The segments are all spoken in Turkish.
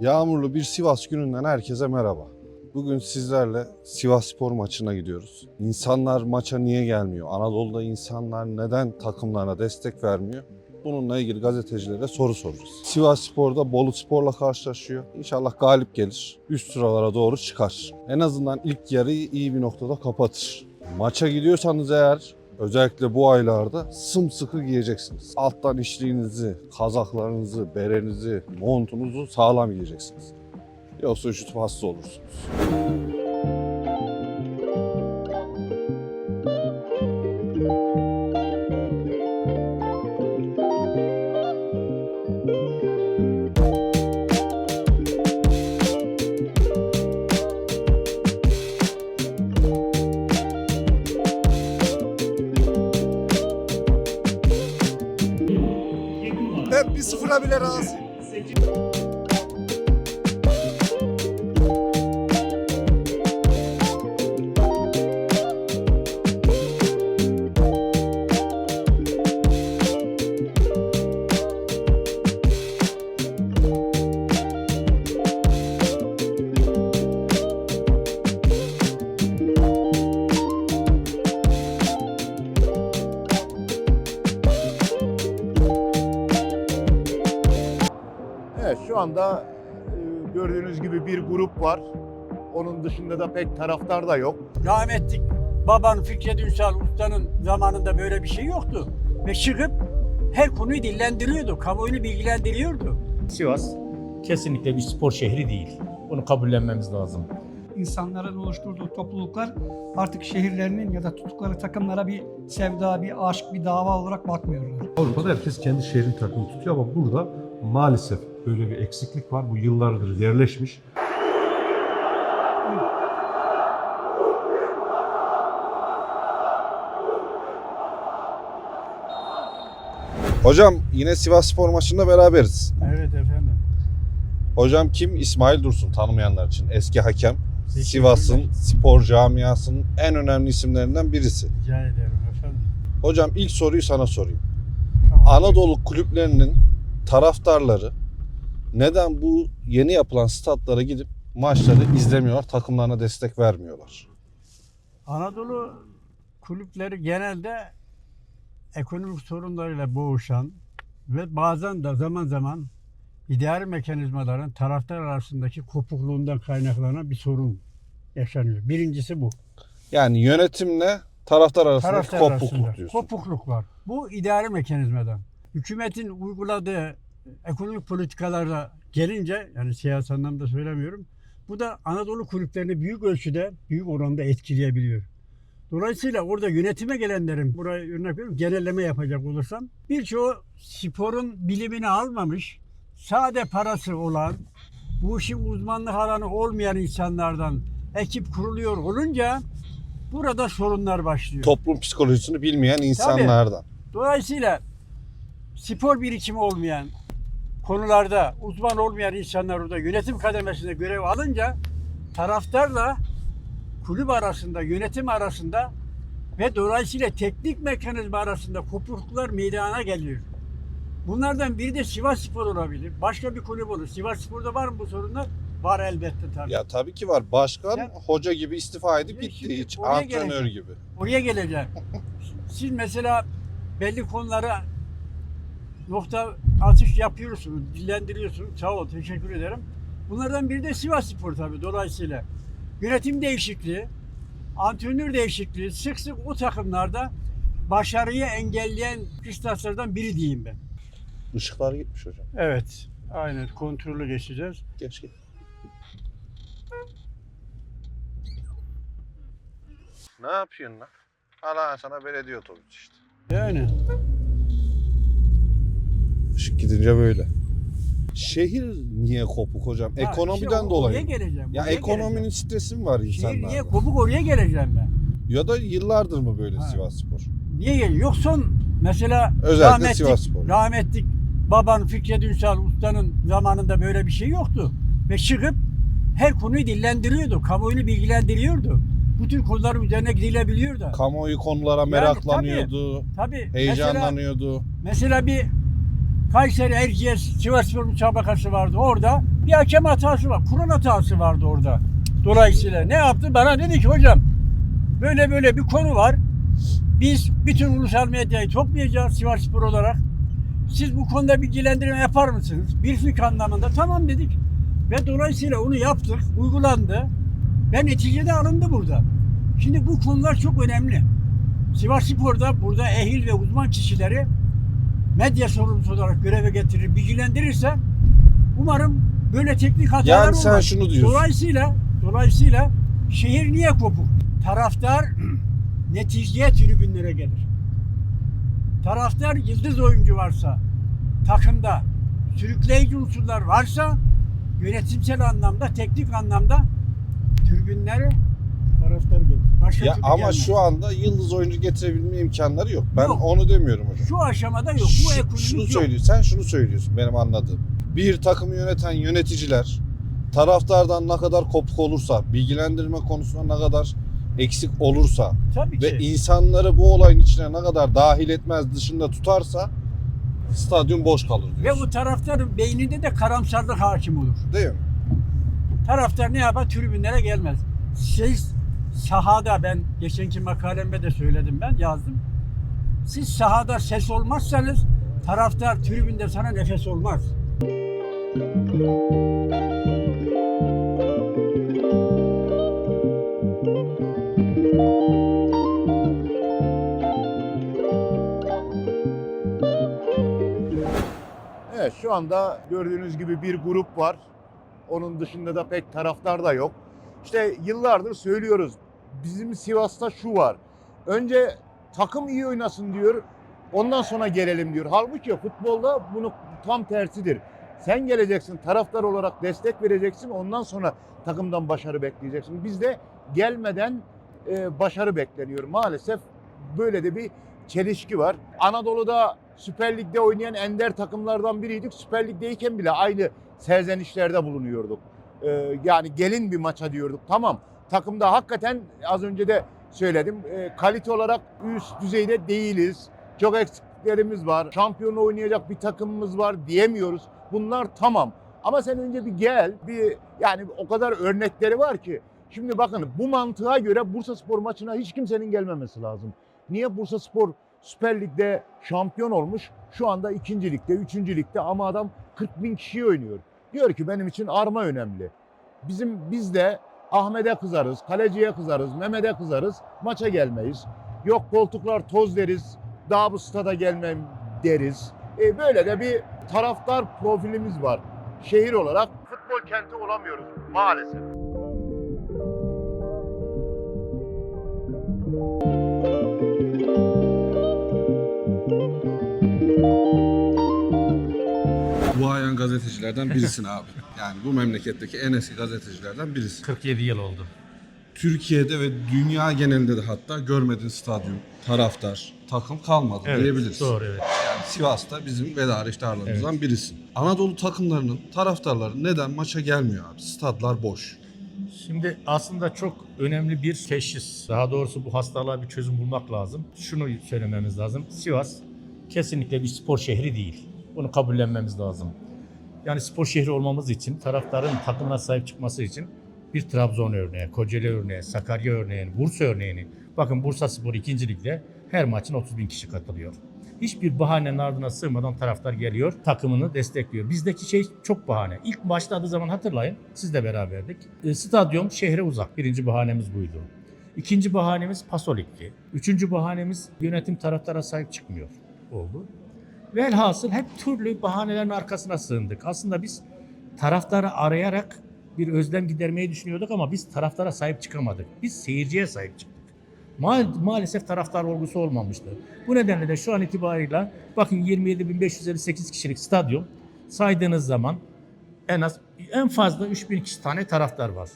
Yağmurlu bir Sivas gününden herkese merhaba. Bugün sizlerle Sivas Spor maçına gidiyoruz. İnsanlar maça niye gelmiyor? Anadolu'da insanlar neden takımlarına destek vermiyor? Bununla ilgili gazetecilere soru soracağız. Sivas Spor'da Bolu Spor'la karşılaşıyor. İnşallah galip gelir. Üst sıralara doğru çıkar. En azından ilk yarıyı iyi bir noktada kapatır. Maça gidiyorsanız eğer Özellikle bu aylarda sımsıkı giyeceksiniz. Alttan içliğinizi, kazaklarınızı, berenizi, montunuzu sağlam giyeceksiniz. Yoksa üşütüp hasta olursunuz. Bir sıfıra bir grup var. Onun dışında da pek taraftar da yok. rahmetlik baban Fikret Ünsal Usta'nın zamanında böyle bir şey yoktu. Ve çıkıp her konuyu dillendiriyordu, kamuoyunu bilgilendiriyordu. Sivas kesinlikle bir spor şehri değil. Bunu kabullenmemiz lazım. insanların oluşturduğu topluluklar artık şehirlerinin ya da tuttukları takımlara bir sevda, bir aşk, bir dava olarak bakmıyorlar. Avrupa'da herkes kendi şehrin takımını tutuyor ama burada maalesef böyle bir eksiklik var. Bu yıllardır yerleşmiş. Hocam yine Sivas Spor maçında beraberiz. Evet efendim. Hocam kim? İsmail Dursun tanımayanlar için. Eski hakem. Sivas'ın spor camiasının en önemli isimlerinden birisi. Rica ederim efendim. Hocam ilk soruyu sana sorayım. Tamam. Anadolu kulüplerinin taraftarları neden bu yeni yapılan statlara gidip maçları izlemiyorlar, takımlarına destek vermiyorlar? Anadolu kulüpleri genelde ekonomik sorunlarıyla boğuşan ve bazen de zaman zaman idari mekanizmaların taraftar arasındaki kopukluğundan kaynaklanan bir sorun yaşanıyor. Birincisi bu. Yani yönetimle taraftar arasındaki Taraftar kopukluk arasında diyorsun. kopukluk var. Bu idari mekanizmadan. Hükümetin uyguladığı ekonomik politikalara gelince yani siyasi anlamda söylemiyorum. Bu da Anadolu kulüplerini büyük ölçüde, büyük oranda etkileyebiliyor. Dolayısıyla orada yönetime gelenlerin, buraya örnek veriyorum, genelleme yapacak olursam, birçoğu sporun bilimini almamış, sade parası olan, bu işin uzmanlık alanı olmayan insanlardan ekip kuruluyor olunca burada sorunlar başlıyor. Toplum psikolojisini bilmeyen insanlardan. Dolayısıyla spor birikimi olmayan konularda uzman olmayan insanlar orada yönetim kademesinde görev alınca taraftarla kulüp arasında, yönetim arasında ve dolayısıyla teknik mekanizma arasında kopukluklar meydana geliyor. Bunlardan biri de Sivas Spor olabilir. Başka bir kulüp olur. Sivas Spor'da var mı bu sorunlar? Var elbette tabii. Ya tabii ki var. Başkan Sen- hoca gibi istifa edip gitti hiç. Antrenör geleceğim. gibi. Oraya geleceğim. Siz mesela belli konulara nokta atış yapıyorsunuz, dillendiriyorsunuz. Sağ ol, teşekkür ederim. Bunlardan biri de Sivas Spor tabii dolayısıyla. Yönetim değişikliği, antrenör değişikliği sık sık o takımlarda başarıyı engelleyen kıstaslardan biri diyeyim ben. Işıklar gitmiş hocam. Evet, aynen kontrolü geçeceğiz. Geç git. Ne yapıyorsun lan? Hala sana belediye otobüsü işte. Yani Işık gidince böyle. Şehir niye kopuk hocam? Ha, Ekonomiden işte o- dolayı. Oraya geleceğim. Ya oraya ekonominin geleceğim. stresi mi var Şehir insanlarda? niye kopuk oraya geleceğim ben. Ya da yıllardır mı böyle Ha. Sivas Spor? Niye geliyor? Yok son mesela Özellikle rahmetlik, Sivasspor. rahmetlik baban Fikret Ünsal Usta'nın zamanında böyle bir şey yoktu. Ve çıkıp her konuyu dillendiriyordu. Kamuoyunu bilgilendiriyordu. Bu tür konuların üzerine gidilebiliyordu. Kamuoyu konulara meraklanıyordu, Tabii. Mesela, heyecanlanıyordu. mesela bir Kayseri Erciyes Sivasspor müsabakası vardı orada. Bir hakem hatası var. Kur'an hatası vardı orada. Dolayısıyla ne yaptı? Bana dedi ki hocam böyle böyle bir konu var. Biz bütün ulusal medyayı toplayacağız Sivasspor olarak. Siz bu konuda bilgilendirme yapar mısınız? Bir fik anlamında tamam dedik. Ve dolayısıyla onu yaptık, uygulandı. Ve neticede alındı burada. Şimdi bu konular çok önemli. Sivas Spor'da burada ehil ve uzman kişileri medya sorumlusu olarak göreve getirir, bilgilendirirse umarım böyle teknik hatalar Yani olmaz. sen şunu diyorsun. Dolayısıyla, dolayısıyla şehir niye kopuk? Taraftar neticeye tribünlere gelir. Taraftar yıldız oyuncu varsa, takımda sürükleyici unsurlar varsa yönetimsel anlamda, teknik anlamda tribünlere taraftar gelir. Başka Ya türlü ama gelmez. şu anda yıldız oyuncu getirebilme imkanları yok. Ben Yok. onu demiyorum hocam. Şu aşamada yok. Bu Şu- ekonomik şunu yok. söylüyor. Sen şunu söylüyorsun benim anladığım. Bir takımı yöneten yöneticiler taraftardan ne kadar kopuk olursa, bilgilendirme konusunda ne kadar eksik olursa Tabii ve ki. insanları bu olayın içine ne kadar dahil etmez dışında tutarsa stadyum boş kalır Ve diyorsun. bu taraftarın beyninde de karamsarlık hakim olur. Değil mi? Taraftar ne yapar? Tribünlere gelmez. Siz sahada ben geçenki makalemde de söyledim ben yazdım. Siz sahada ses olmazsanız taraftar tribünde sana nefes olmaz. Evet şu anda gördüğünüz gibi bir grup var. Onun dışında da pek taraftar da yok. İşte yıllardır söylüyoruz. Bizim Sivas'ta şu var. Önce takım iyi oynasın diyor. Ondan sonra gelelim diyor. Halbuki futbolda bunu tam tersidir. Sen geleceksin taraftar olarak destek vereceksin. Ondan sonra takımdan başarı bekleyeceksin. Bizde gelmeden e, başarı bekleniyor. Maalesef böyle de bir çelişki var. Anadolu'da Süper Lig'de oynayan ender takımlardan biriydik. Süper Lig'deyken bile aynı serzenişlerde bulunuyorduk. Ee, yani gelin bir maça diyorduk. Tamam takımda hakikaten az önce de söyledim. e, kalite olarak üst düzeyde değiliz. Çok eksiklerimiz var. Şampiyon oynayacak bir takımımız var diyemiyoruz. Bunlar tamam. Ama sen önce bir gel. Bir yani o kadar örnekleri var ki. Şimdi bakın bu mantığa göre Bursa Spor maçına hiç kimsenin gelmemesi lazım. Niye Bursa Spor Süper Lig'de şampiyon olmuş. Şu anda ikinci ligde, üçüncü ligde ama adam 40 bin kişi oynuyor. Diyor ki benim için arma önemli. Bizim biz de Ahmet'e kızarız, kaleciye kızarız, Mehmet'e kızarız, maça gelmeyiz. Yok koltuklar toz deriz, daha bu stada gelmem deriz. E böyle de bir taraftar profilimiz var. Şehir olarak futbol kenti olamıyoruz maalesef. Gazetecilerden birisin abi. Yani bu memleketteki en eski gazetecilerden birisin. 47 yıl oldu. Türkiye'de ve dünya genelinde de hatta görmediğin stadyum, taraftar, takım kalmadı diyebiliriz. Doğru evet. Sivas'ta bizim veda iftarlarımızdan birisin. Anadolu takımlarının taraftarları neden maça gelmiyor abi? Stadlar boş. Şimdi aslında çok önemli bir teşhis. Daha doğrusu bu hastalığa bir çözüm bulmak lazım. Şunu söylememiz lazım. Sivas kesinlikle bir spor şehri değil. Bunu kabullenmemiz lazım. Yani spor şehri olmamız için, taraftarın takımına sahip çıkması için bir Trabzon örneği, Kocaeli örneği, Sakarya örneğini, Bursa örneğini. Bakın Bursa Spor 2. Lig'de her maçın 30 bin kişi katılıyor. Hiçbir bahanenin ardına sığmadan taraftar geliyor, takımını destekliyor. Bizdeki şey çok bahane. İlk başladığı zaman hatırlayın, siz de beraberdik. E, stadyum şehre uzak. Birinci bahanemiz buydu. İkinci bahanemiz Pasolik'ti. Üçüncü bahanemiz yönetim taraftara sahip çıkmıyor oldu. Velhasıl hep türlü bahanelerin arkasına sığındık. Aslında biz taraftarı arayarak bir özlem gidermeyi düşünüyorduk ama biz taraftara sahip çıkamadık. Biz seyirciye sahip çıktık. Ma- maalesef taraftar olgusu olmamıştı. Bu nedenle de şu an itibariyle bakın 27.558 kişilik stadyum saydığınız zaman en az en fazla 3000 kişi tane taraftar var.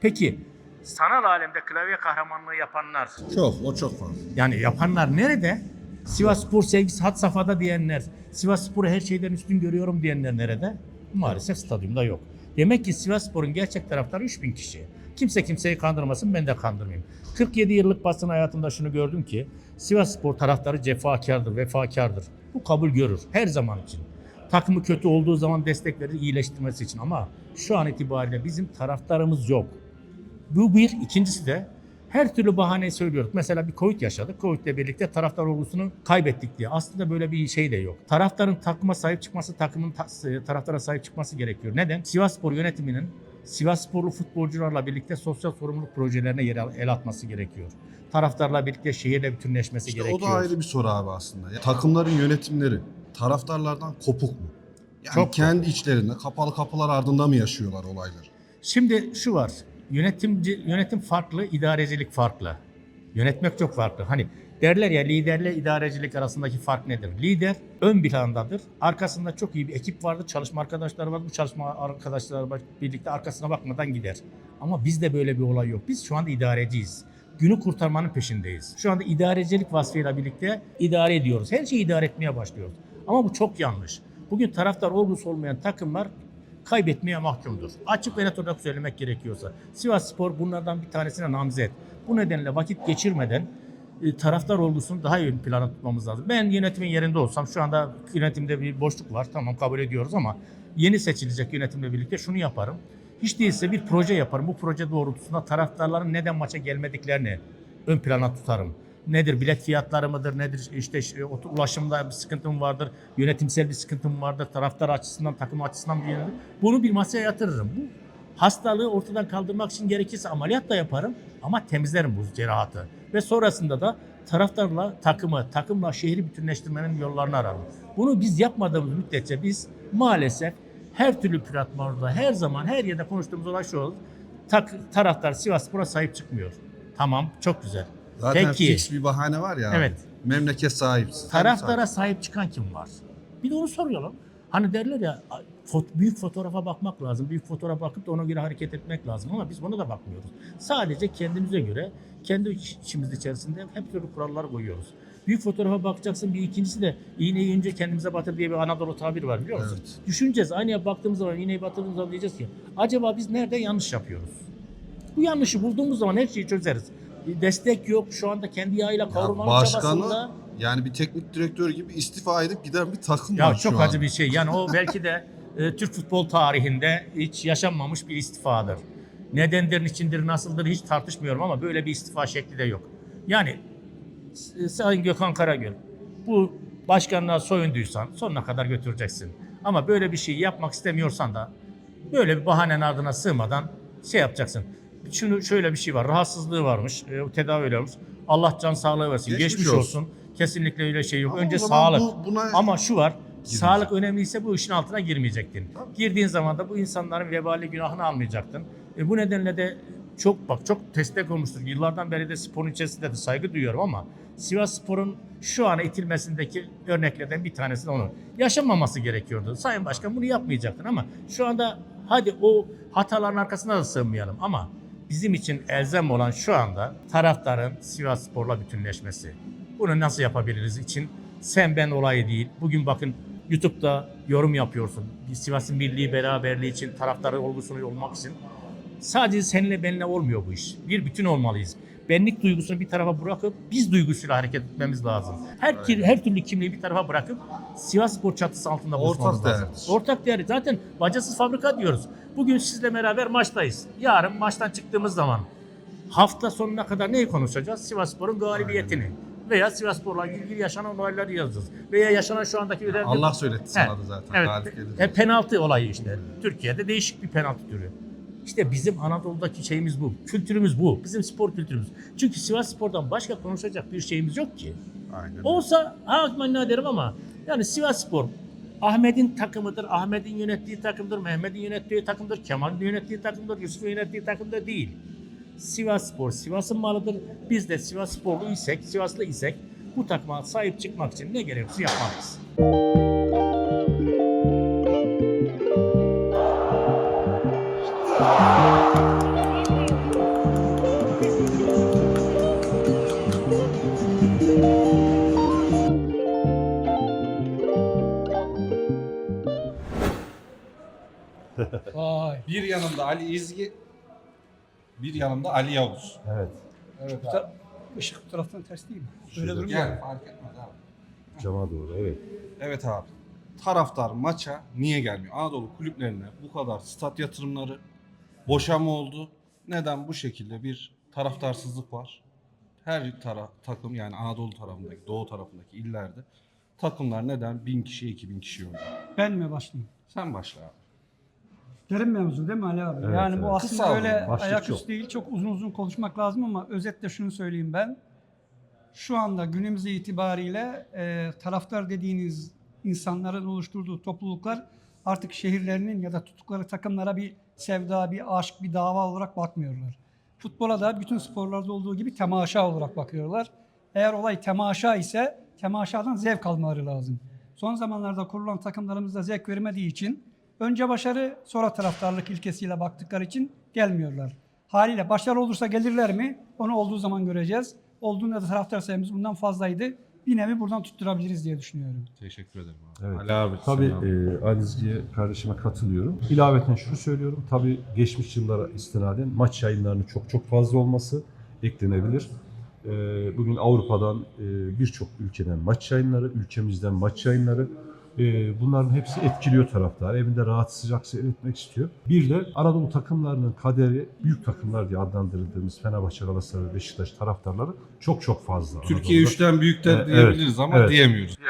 Peki sanal alemde klavye kahramanlığı yapanlar Çok, o çok fazla. yani yapanlar nerede? Sivas Spor sevgisi had safhada diyenler, Sivas Spor'u her şeyden üstün görüyorum diyenler nerede? Maalesef stadyumda yok. Demek ki Sivas Spor'un gerçek taraftarı 3000 kişi. Kimse kimseyi kandırmasın ben de kandırmayayım. 47 yıllık basın hayatımda şunu gördüm ki Sivas Spor taraftarı cefakardır, vefakardır. Bu kabul görür her zaman için. Takımı kötü olduğu zaman destek verir iyileştirmesi için ama şu an itibariyle bizim taraftarımız yok. Bu bir. ikincisi de her türlü bahaneyi söylüyoruz. Mesela bir Covid yaşadık. Covid ile birlikte taraftar olgusunu kaybettik diye. Aslında böyle bir şey de yok. Taraftarın takıma sahip çıkması, takımın ta- taraftara sahip çıkması gerekiyor. Neden? Sivasspor yönetiminin Sivassporlu futbolcularla birlikte sosyal sorumluluk projelerine yer el atması gerekiyor. Taraftarla birlikte şehirle bütünleşmesi İşte o gerekiyor. da ayrı bir soru abi aslında. Ya, takımların yönetimleri taraftarlardan kopuk mu? Yani Çok kendi içlerinde kapalı kapılar ardında mı yaşıyorlar olayları? Şimdi şu var. Yönetimci yönetim farklı, idarecilik farklı. Yönetmek çok farklı. Hani derler ya liderle idarecilik arasındaki fark nedir? Lider ön plandadır. Arkasında çok iyi bir ekip vardır. Çalışma arkadaşları var. Bu çalışma arkadaşlarla birlikte arkasına bakmadan gider. Ama bizde böyle bir olay yok. Biz şu anda idareciyiz. Günü kurtarmanın peşindeyiz. Şu anda idarecilik vasfıyla birlikte idare ediyoruz. Her şeyi idare etmeye başlıyoruz. Ama bu çok yanlış. Bugün taraftar olgusu olmayan takımlar kaybetmeye mahkumdur. Açık ve net olarak söylemek gerekiyorsa. Sivas Spor bunlardan bir tanesine namzet. Bu nedenle vakit geçirmeden e, taraftar olgusunu daha ön plana tutmamız lazım. Ben yönetimin yerinde olsam şu anda yönetimde bir boşluk var. Tamam kabul ediyoruz ama yeni seçilecek yönetimle birlikte şunu yaparım. Hiç değilse bir proje yaparım. Bu proje doğrultusunda taraftarların neden maça gelmediklerini ön plana tutarım. Nedir bilet fiyatları mıdır nedir işte otu- ulaşımda bir sıkıntım vardır yönetimsel bir sıkıntım vardır taraftar açısından takım açısından bir yönetim. bunu bir masaya yatırırım. Bu hastalığı ortadan kaldırmak için gerekirse ameliyat da yaparım ama temizlerim bu cerahatı ve sonrasında da taraftarla takımı takımla şehri bütünleştirmenin yollarını ararım. Bunu biz yapmadığımız müddetçe biz maalesef her türlü platformda her zaman her yerde konuştuğumuz olay şu olur. Tak, taraftar Sivasspor'a sahip çıkmıyor. Tamam çok güzel. Zaten Peki. fix bir bahane var ya. abi. Evet. Memleket sahipsiz. Taraftara sahip çıkan kim var? Bir de onu soruyalım. Hani derler ya büyük fotoğrafa bakmak lazım. Büyük fotoğrafa bakıp da ona göre hareket etmek lazım ama biz buna da bakmıyoruz. Sadece kendimize göre kendi iç- içimiz içerisinde hep türlü kurallar koyuyoruz. Büyük fotoğrafa bakacaksın. Bir ikincisi de iğneyi önce kendimize batır diye bir Anadolu tabiri var biliyor musun? Evet. Düşüneceğiz. Aynaya baktığımız zaman iğneyi batırdığımız zaman diyeceğiz ki acaba biz nerede yanlış yapıyoruz? Bu yanlışı bulduğumuz zaman her şeyi çözeriz. Destek yok. Şu anda kendi yağıyla Ya kavrulmanın başkanı çabasında. yani bir teknik direktör gibi istifa edip giden bir takım Ya var çok şu acı an. bir şey. Yani o belki de e, Türk futbol tarihinde hiç yaşanmamış bir istifadır. Nedendir, niçindir, nasıldır hiç tartışmıyorum ama böyle bir istifa şekli de yok. Yani e, Sayın Gökhan Karagöl bu başkanlığa soyunduysan sonuna kadar götüreceksin. Ama böyle bir şey yapmak istemiyorsan da böyle bir bahanenin ardına sığmadan şey yapacaksın. Şunu şöyle bir şey var. Rahatsızlığı varmış. E, tedavi olmuş. Allah can sağlığı versin. Geçmiş Geçmiş, olsun. olsun. Kesinlikle öyle şey yok. Ama Önce o zaman sağlık. bu- buna Ama şu var. Sağlık önemliyse bu işin altına girmeyecektin. Girdiğin zaman da bu insanların vebali günahını almayacaktın. E bu nedenle de çok bak çok destek olmuştur. Yıllardan beri de sporun içerisinde de saygı duyuyorum ama Sivas Spor'un şu an itilmesindeki örneklerden bir tanesi de onun. Yaşanmaması gerekiyordu. Sayın Başkan bunu yapmayacaktın ama şu anda hadi o hataların arkasına da sığmayalım ama bizim için elzem olan şu anda taraftarın Sivas Spor'la bütünleşmesi. Bunu nasıl yapabiliriz için sen ben olayı değil. Bugün bakın YouTube'da yorum yapıyorsun. Sivas'ın birliği beraberliği için taraftarı olgusunu olmak için. Sadece seninle benimle olmuyor bu iş. Bir bütün olmalıyız. Benlik duygusunu bir tarafa bırakıp biz duygusuyla hareket etmemiz lazım. Her her türlü kimliği bir tarafa bırakıp Sivas Spor çatısı altında Ortak buluşmamız lazım. değerdir. Ortak değer. Zaten bacasız fabrika diyoruz. Bugün sizle beraber maçtayız. Yarın maçtan çıktığımız zaman hafta sonuna kadar neyi konuşacağız? Sivasspor'un galibiyetini. Veya Sivasspor'la ilgili yaşanan olayları yazacağız. Veya yaşanan şu andaki önemli... Allah söyletti sana da zaten. Evet. E, penaltı olayı işte. Türkiye'de değişik bir penaltı türü. İşte bizim Anadolu'daki şeyimiz bu. Kültürümüz bu. Bizim spor kültürümüz. Çünkü Sivas Spor'dan başka konuşacak bir şeyimiz yok ki. Aynen. Olsa ha derim ama yani Sivas Spor Ahmet'in takımıdır, Ahmet'in yönettiği takımdır, Mehmet'in yönettiği takımdır, Kemal'in yönettiği takımdır, Yusuf'un yönettiği takımda değil. Sivas Spor Sivas'ın malıdır. Biz de Sivas Sporlu isek, Sivaslı isek bu takıma sahip çıkmak için ne gerekiyorsa yapmalıyız. Vay. Bir yanımda Ali İzgi, bir yanımda Ali Yavuz. Evet. Evet Bu Işık bu taraftan ters değil mi? Öyle Şurada. durmuyor. Gel fark etmez abi. Cama doğru evet. Evet abi. taraftar maça niye gelmiyor? Anadolu kulüplerine bu kadar stat yatırımları boşa mı oldu? Neden bu şekilde bir taraftarsızlık var? Her tara takım yani Anadolu tarafındaki, Doğu tarafındaki illerde takımlar neden 1000 kişi, 2000 kişi oynuyor? Ben mi başlayayım? Sen başla abi. Derin mevzu değil mi Ali abi? Evet, yani bu evet. aslında Kısa alalım, öyle başlık ayaküstü değil. Çok uzun uzun konuşmak lazım ama özetle şunu söyleyeyim ben. Şu anda günümüz itibariyle e, taraftar dediğiniz insanların oluşturduğu topluluklar artık şehirlerinin ya da tuttukları takımlara bir sevda, bir aşk, bir dava olarak bakmıyorlar. Futbola da bütün sporlarda olduğu gibi temaşa olarak bakıyorlar. Eğer olay temaşa ise temaşadan zevk almaları lazım. Son zamanlarda kurulan takımlarımızda zevk vermediği için önce başarı sonra taraftarlık ilkesiyle baktıkları için gelmiyorlar. Haliyle başarı olursa gelirler mi? Onu olduğu zaman göreceğiz. Olduğunda da taraftar sayımız bundan fazlaydı. Bir nevi buradan tutturabiliriz diye düşünüyorum. Teşekkür ederim abi. Evet. Ali abi. Tabii e, Alizci'ye kardeşime katılıyorum. İlaveten şunu söylüyorum. Tabii geçmiş yıllara istinaden maç yayınlarının çok çok fazla olması eklenebilir. E, bugün Avrupa'dan e, birçok ülkeden maç yayınları, ülkemizden maç yayınları. E, bunların hepsi etkiliyor taraftar. Evinde rahat sıcak seyretmek istiyor. Bir de Anadolu takımlarının kaderi büyük takımlar diye adlandırdığımız Fenerbahçe, Galatasaray, Beşiktaş taraftarları çok çok fazla. Türkiye Anadolu'da. üçten büyük de Evet, diyebiliriz ama evet. diyemiyoruz. İşte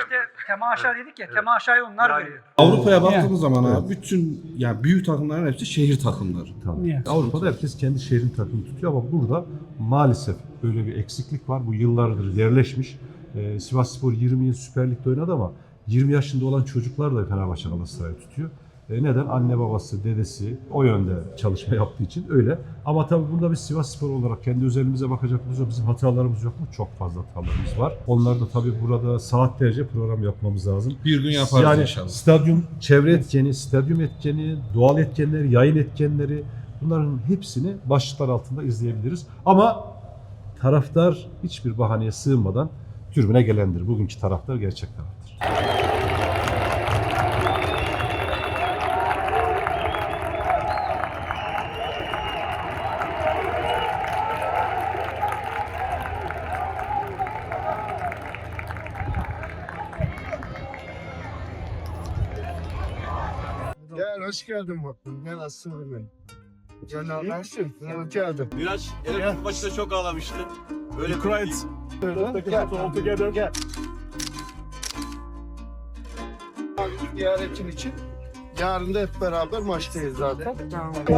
temaşa dedik ya, temaşayı onlar veriyor. Avrupa'ya baktığımız Yani. zaman Evet. abi bütün yani büyük takımların hepsi şehir takımları. Tabii. Niye? Avrupa'da herkes kendi şehrin takımını tutuyor ama burada maalesef böyle bir eksiklik var. Bu yıllardır yerleşmiş. Ee, Sivas Spor 20 yıl Süper Lig'de oynadı ama 20 yaşında olan çocuklar da Fenerbahçe Galatasaray'ı tutuyor. Ee, neden? Anne babası, dedesi o yönde çalışma yaptığı için öyle. Ama tabii burada biz Sivas Spor olarak kendi özelimize bakacak olursak bizim hatalarımız yok mu? Çok fazla hatalarımız var. Onlar da tabii burada saatlerce program yapmamız lazım. Bir gün yaparız yani inşallah. stadyum çevre etkeni, stadyum etkeni, doğal etkenleri, yayın etkenleri bunların hepsini başlıklar altında izleyebiliriz. Ama taraftar hiçbir bahaneye sığınmadan tribüne gelendir. Bugünkü taraftar gerçek taraftar. Gel hoş geldin bakalım. Gel aslanım benim. Gel anlarsın. Hoş geldin. Miraç evet, maçta çok ağlamıştı. Öyle Ukrayna. Gel. Gel. Ziyaretin için. Yarın da hep beraber maçtayız zaten. Bir,